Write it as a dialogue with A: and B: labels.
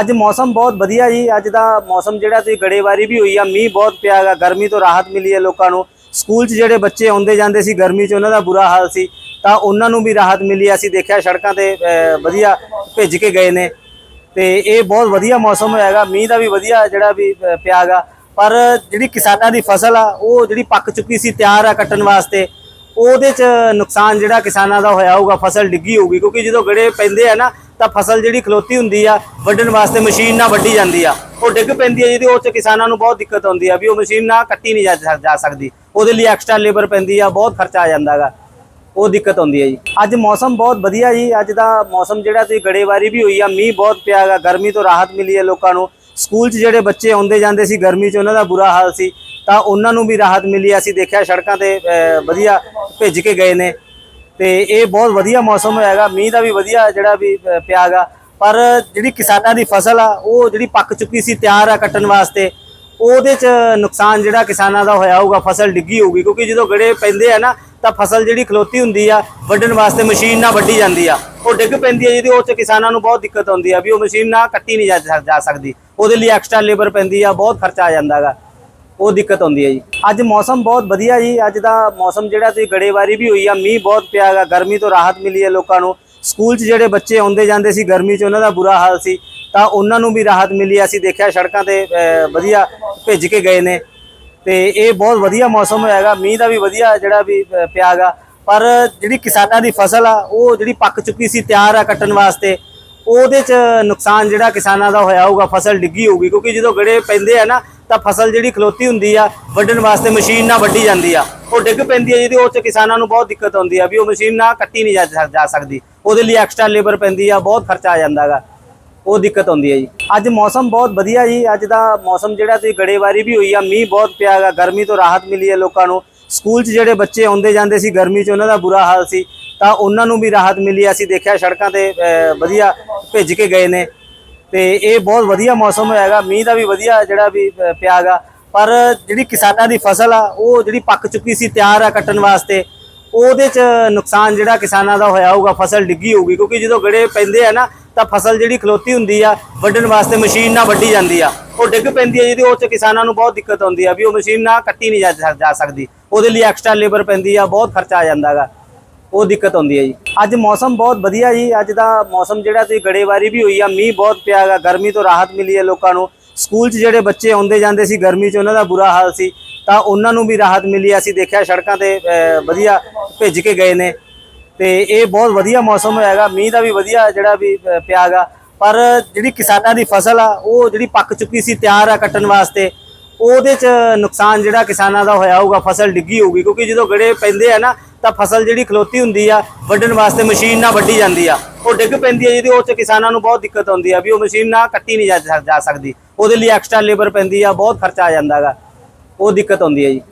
A: ਅੱਜ ਮੌਸਮ ਬਹੁਤ ਵਧੀਆ ਜੀ ਅੱਜ ਦਾ ਮੌਸਮ ਜਿਹੜਾ ਤੁਸੀਂ ਗੜੇਵਾਰੀ ਵੀ ਹੋਈ ਆ ਮੀਂਹ ਬਹੁਤ ਪਿਆ ਹੈਗਾ ਗਰਮੀ ਤੋਂ ਰਾਹਤ ਮਿਲੀ ਹੈ ਲੋਕਾਂ ਨੂੰ। ਸਕੂਲ 'ਚ ਜਿਹੜੇ ਬੱਚੇ ਆਉਂਦੇ ਜਾਂਦੇ ਸੀ ਗਰਮੀ 'ਚ ਉਹਨਾਂ ਦਾ ਬੁਰਾ ਹਾਲ ਸੀ ਤਾਂ ਉਹਨਾਂ ਨੂੰ ਵੀ ਰਾਹਤ ਮਿਲੀ ਅਸੀਂ ਦੇਖਿਆ ਸੜਕਾਂ ਤੇ ਵਧੀਆ ਭਿੱਜ ਕੇ ਗਏ ਨੇ। ਤੇ ਇਹ ਬਹੁਤ ਵਧੀਆ ਮੌਸਮ ਹੋਇਆਗਾ ਮੀਂਹ ਦਾ ਵੀ ਵਧੀਆ ਜਿਹੜਾ ਵੀ ਅਹ, ਪਿਆਗਾ ਪਰ ਜਿਹੜੀ ਕਿਸਾਨਾਂ ਦੀ ਫਸਲ ਆ ਉਹ ਜਿਹੜੀ ਪੱਕ ਚੁੱਕੀ ਸੀ ਤਿਆਰ ਆ ਕੱਟਣ ਵਾਸਤੇ ਉਹਦੇ ਚ ਨੁਕਸਾਨ ਜਿਹੜਾ ਕਿਸਾਨਾਂ ਦਾ ਹੋਇਆ ਹੋਊਗਾ ਫਸਲ ਡਿੱਗੀ ਹੋਊਗੀ। ਕਿਉਂਕਿ ਜਦੋਂ ਗੜੇ ਪੈਂਦੇ ਆ ਨਾ ਤਾਂ ਫਸਲ ਜਿਹੜੀ ਖਲੋਤੀ ਹੁੰਦੀ ਆ ਵੱਢਣ ਵਾਸਤੇ ਮਸ਼ੀਨ ਨਾਲ ਵੱਢੀ ਜਾਂਦੀ ਆ। ਉਹ ਡਿੱਗ ਪੈਂਦੀ ਆ ਜਿਹਦੀ ਉਹ ਚ ਕਿਸਾਨਾਂ ਨੂੰ ਬਹੁਤ ਦਿੱਕਤ ਆਉਂਦੀ ਆ ਵੀ ਉਹ ਮਸ਼ੀਨ ਨਾਲ ਕੱਟੀ ਨਹੀਂ ਜਾ ਜਾ ਸਕਦੀ। ਉਹਦੇ ਲਈ ਐਕਸਟਰਾ ਲੇਬਰ ਪੈਂਦੀ ਆ ਬਹੁਤ ਖਰਚਾ ਆ ਜਾਂਦਾਗਾ ਉਹ ਦਿੱਕਤ ਆਉਂਦੀ ਹੈ ਜੀ। ਅੱਜ ਮੌਸਮ ਬਹੁਤ ਵਧੀਆ ਜੀ। ਅੱਜ ਦਾ ਮੌਸਮ ਜਿਹੜਾ ਤੁਸੀਂ ਗੜੇਵਾਰੀ ਵੀ ਹੋਈ ਆ ਮੀਂਹ ਬਹੁਤ ਪਿਆ ਹੈਗਾ ਗਰਮੀ ਤੋਂ ਰਾਹਤ ਮਿਲੀ ਹੈ ਲੋਕਾਂ ਨੂੰ। ਸਕੂਲ 'ਚ ਜਿਹੜੇ ਬੱਚੇ ਆਉਂਦੇ ਜਾਂਦੇ ਸੀ ਗਰਮੀ 'ਚ ਉਹਨਾਂ ਦਾ ਬੁਰਾ ਹਾਲ ਸੀ। ਤਾਂ ਉਹਨਾਂ ਨੂੰ ਵੀ ਰਾਹਤ ਮਿਲੀ ਅਸੀਂ ਦੇਖਿਆ ਸੜਕਾਂ ਤੇ ਅਹ, ਵਧੀਆ ਭਿੱਜ ਕੇ ਗਏ ਨੇ। ਤੇ ਇਹ ਬਹੁਤ ਵਧੀਆ ਮੌਸਮ ਹੈਗਾ ਮੀਂਹ ਦਾ ਵੀ ਵਧੀਆ ਜਿਹੜਾ ਵੀ ਅਹ, ਪਿਆਗਾ। ਪਰ ਜਿਹੜੀ ਕਿਸਾਨਾਂ ਦੀ ਫਸਲ ਆ ਉਹ ਜਿਹੜੀ ਪੱਕ ਚੁੱਕੀ ਸੀ ਤਿਆਰ ਆ ਕੱਟਣ ਵਾਸਤੇ ਉਹਦੇ ਚ ਨੁਕਸਾਨ ਜਿਹੜਾ ਕਿਸਾਨਾਂ ਦਾ ਹੋਇਆ ਹੋਊਗਾ ਫਸਲ ਡਿੱਗੀ ਹੋਊਗੀ। ਕਿਉਂਕਿ ਜਦੋਂ ਗੜੇ ਪੈਂਦੇ ਆ ਨਾ ਤਾਂ ਫਸਲ ਜਿਹੜੀ ਖਲੋਤੀ ਹੁੰਦੀ ਆ ਵੱਢਣ ਵਾਸਤੇ ਮਸ਼ੀਨ ਨਾਲ ਵੱਢੀ ਜਾਂਦੀ ਆ। ਉਹ ਡਿੱਗ ਪੈਂਦੀ ਆ ਜਿਹਦੀ ਉਹ ਚ ਕਿਸਾਨਾਂ ਨੂੰ ਬਹੁਤ ਦਿੱਕਤ ਆਉਂਦੀ ਆ ਵੀ ਉਹ ਮਸ਼ੀਨ ਨਾਲ ਕੱਟੀ ਨਹੀਂ ਜਾ ਜਾ ਸਕਦੀ। ਉਹਦੇ ਲਈ ਐਕਸਟਰਾ ਲੇਬਰ ਪੈਂਦੀ ਆ ਬਹੁਤ ਖਰਚਾ ਆ ਜਾਂਦਾਗਾ। ਉਹ ਦਿੱਕਤ ਆਉਂਦੀ ਹੈ ਜੀ। ਅੱਜ ਮੌਸਮ ਬਹੁਤ ਵਧੀਆ ਜੀ। ਅੱਜ ਦਾ ਮੌਸਮ ਜਿਹੜਾ ਤੁਸੀਂ ਗੜੇਵਾਰੀ ਵੀ ਹੋਈ ਆ ਮੀਂਹ ਬਹੁਤ ਪਿਆ ਹੈਗਾ ਗਰਮੀ ਤੋਂ ਰਾਹਤ ਮਿਲੀ ਹੈ ਲੋਕਾਂ ਨੂੰ। ਸਕੂਲ 'ਚ ਜਿਹੜੇ ਬੱਚੇ ਆਉਂਦੇ ਜਾਂਦੇ ਸੀ ਗਰਮੀ 'ਚ ਉਹਨਾਂ ਦਾ ਬੁਰਾ ਹਾਲ ਸੀ। ਤਾਂ ਉਹਨਾਂ ਨੂੰ ਵੀ ਰਾਹਤ ਮਿਲੀ ਅਸੀਂ ਦੇਖਿਆ ਸੜਕਾਂ ਤੇ ਵਧੀਆ ਭਿੱਜ ਕੇ ਗਏ ਨੇ। ਤੇ ਇਹ ਬਹੁਤ ਵਧੀਆ ਮੌਸਮ ਹੋਇਆਗਾ ਮੀਂਹ ਦਾ ਵੀ ਵਧੀਆ ਜਿਹੜਾ ਵੀ ਅਹ, ਪਿਆਗਾ ਪਰ ਜਿਹੜੀ ਕਿਸਾਨਾਂ ਦੀ ਫਸਲ ਆ ਉਹ ਜਿਹੜੀ ਪੱਕ ਚੁੱਕੀ ਸੀ ਤਿਆਰ ਆ ਕੱਟਣ ਵਾਸਤੇ ਉਹਦੇ ਚ ਨੁਕਸਾਨ ਜਿਹੜਾ ਕਿਸਾਨਾਂ ਦਾ ਹੋਇਆ ਹੋਊਗਾ ਫਸਲ ਡਿੱਗੀ ਹੋਊਗੀ। ਕਿਉਂਕਿ ਜਦੋਂ ਗੜੇ ਪੈਂਦੇ ਆ ਨਾ ਤਾਂ ਫਸਲ ਜਿਹੜੀ ਖਲੋਤੀ ਹੁੰਦੀ ਆ ਵੱਢਣ ਵਾਸਤੇ ਮਸ਼ੀਨ ਨਾਲ ਵੱਢੀ ਜਾਂਦੀ ਆ। ਉਹ ਡਿੱਗ ਪੈਂਦੀ ਆ ਜਿਹਦੀ ਉਹ ਚ ਕਿਸਾਨਾਂ ਨੂੰ ਬਹੁਤ ਦਿੱਕਤ ਆਉਂਦੀ ਆ ਵੀ ਉਹ ਮਸ਼ੀਨ ਨਾਲ ਕੱਟੀ ਨਹੀਂ ਜਾ ਜਾ ਸਕਦੀ। ਉਹਦੇ ਲਈ ਐਕਸਟਰਾ ਲੇਬਰ ਪੈਂਦੀ ਆ ਬਹੁਤ ਖਰਚਾ ਆ ਜਾਂਦਾਗਾ ਉਹ ਦਿੱਕਤ ਆਉਂਦੀ ਹੈ ਜੀ। ਅੱਜ ਮੌਸਮ ਬਹੁਤ ਵਧੀਆ ਜੀ। ਅੱਜ ਦਾ ਮੌਸਮ ਜਿਹੜਾ ਤੁਸੀਂ ਗੜੇਵਾਰੀ ਵੀ ਹੋਈ ਆ ਮੀਂਹ ਬਹੁਤ ਪਿਆ ਗਾ ਗਰਮੀ ਤੋਂ ਰਾਹਤ ਮਿਲੀ ਹੈ ਲੋਕਾਂ ਨੂੰ। ਸਕੂਲ 'ਚ ਜਿਹੜੇ ਬੱਚੇ ਆਉਂਦੇ ਜਾਂਦੇ ਸੀ ਗਰਮੀ 'ਚ ਉਹਨਾਂ ਦਾ ਬੁਰਾ ਹਾਲ ਸੀ। ਤਾਂ ਉਹਨਾਂ ਨੂੰ ਵੀ ਰਾਹਤ ਮਿਲੀ ਅਸੀਂ ਦੇਖਿਆ ਸੜਕਾਂ ਤੇ ਅਹ, ਵਧੀਆ ਭਿੱਜ ਕੇ ਗਏ ਨੇ। ਤੇ ਇਹ ਬਹੁਤ ਵਧੀਆ ਮੌਸਮ ਹੋਇਆਗਾ ਮੀਂਹ ਦਾ ਵੀ ਵਧੀਆ ਜਿਹੜਾ ਵੀ ਅਹ, ਪਿਆਗਾ। ਪਰ ਜਿਹੜੀ ਕਿਸਾਨਾਂ ਦੀ ਫਸਲ ਆ ਉਹ ਜਿਹੜੀ ਪੱਕ ਚੁੱਕੀ ਸੀ ਤਿਆਰ ਆ ਕੱਟਣ ਵਾਸਤੇ ਉਹਦੇ ਚ ਨੁਕਸਾਨ ਜਿਹੜਾ ਕਿਸਾਨਾਂ ਦਾ ਹੋਇਆ ਹੋਊਗਾ ਫਸਲ ਡਿੱਗੀ ਹੋਊਗੀ। ਕਿਉਂਕਿ ਜਦੋਂ ਗੜੇ ਪੈਂਦੇ ਆ ਨਾ ਤਾਂ ਫਸਲ ਜਿਹੜੀ ਖਲੋਤੀ ਹੁੰਦੀ ਆ ਵੱਢਣ ਵਾਸਤੇ ਮਸ਼ੀਨ ਨਾਲ ਵੱਢੀ ਜਾਂਦੀ ਆ। ਉਹ ਡਿੱਗ ਪੈਂਦੀ ਆ ਜਿਹਦੀ ਉਹ ਚ ਕਿਸਾਨਾਂ ਨੂੰ ਬਹੁਤ ਦਿੱਕਤ ਆਉਂਦੀ ਆ ਵੀ ਉਹ ਮਸ਼ੀਨ ਨਾਲ ਕੱਟੀ ਨਹੀਂ ਜਾ ਜਾ ਸਕਦੀ। ਉਹਦੇ ਲਈ ਐਕਸਟਰਾ ਲੇਬਰ ਪੈਂਦੀ ਆ ਬਹੁਤ ਖਰਚਾ ਆ ਜਾਂਦਾਗਾ। ਉਹ ਦਿੱਕਤ ਆਉਂਦੀ ਹੈ ਜੀ। ਅੱਜ ਮੌਸਮ ਬਹੁਤ ਵਧੀਆ ਜੀ। ਅੱਜ ਦਾ ਮੌਸਮ ਜਿਹੜਾ ਤੁਸੀਂ ਗੜੇਵਾਰੀ ਵੀ ਹੋਈ ਆ ਮੀਂਹ ਬਹੁਤ ਪਿਆ ਹੈਗਾ ਗਰਮੀ ਤੋਂ ਰਾਹਤ ਮਿਲੀ ਹੈ ਲੋਕਾਂ ਨੂੰ। ਸਕੂਲ 'ਚ ਜਿਹੜੇ ਬੱਚੇ ਆਉਂਦੇ ਜਾਂਦੇ ਸੀ ਗਰਮੀ 'ਚ ਉਹਨਾਂ ਦਾ ਬੁਰਾ ਹਾਲ ਸੀ। ਤਾਂ ਉਹਨਾਂ ਨੂੰ ਵੀ ਰਾਹਤ ਮਿਲੀ ਅਸੀਂ ਦੇਖਿਆ ਸੜਕਾਂ ਤੇ ਵਧੀਆ ਭਿੱਜ ਕੇ ਗਏ ਨੇ। ਤੇ ਇਹ ਬਹੁਤ ਵਧੀਆ ਮੌਸਮ ਹੋਇਆਗਾ। ਮੀਂਹ ਦਾ ਵੀ ਵਧੀਆ ਜਿਹੜਾ ਵੀ ਅਹ, ਪਿਆਗਾ। ਪਰ ਜਿਹੜੀ ਕਿਸਾਨਾਂ ਦੀ ਫਸਲ ਆ ਉਹ ਜਿਹੜੀ ਪੱਕ ਚੁੱਕੀ ਸੀ ਤਿਆਰ ਆ ਕੱਟਣ ਵਾਸਤੇ ਉਹਦੇ ਚ ਨੁਕਸਾਨ ਜਿਹੜਾ ਕਿਸਾਨਾਂ ਦਾ ਹੋਇਆ ਹੋਊਗਾ ਫਸਲ ਡਿੱਗੀ ਹੋਊਗੀ। ਕਿਉਂਕਿ ਜਦੋਂ ਗੜੇ ਪੈਂਦੇ ਆ ਨਾ ਤਾਂ ਫਸਲ ਜਿਹੜੀ ਖਲੋਤੀ ਹੁੰਦੀ ਆ, ਵੱਢਣ ਵਾਸਤੇ ਮਸ਼ੀਨ ਨਾਲ ਵੱਢੀ ਜਾਂਦੀ ਆ। ਉਹ ਡਿੱਗ ਪੈਂਦੀ ਆ ਜਿਹਦੀ ਉਹ ਚ ਕਿਸਾਨਾਂ ਨੂੰ ਬਹੁਤ ਦਿੱਕਤ ਆਉਂਦੀ ਆ ਵੀ ਉਹ ਮਸ਼ੀਨ ਨਾਲ ਕੱਟੀ ਨਹੀਂ ਜਾ ਜਾ ਸਕਦੀ। ਉਹਦੇ ਲਈ ਐਕਸਟਰਾ ਲੇਬਰ ਪੈਂਦੀ ਆ, ਬਹੁਤ ਖਰਚਾ ਆ ਜਾਂਦਾਗਾ। ਉਹ ਦਿੱਕਤ ਆਉਂਦੀ ਹੈ ਜੀ।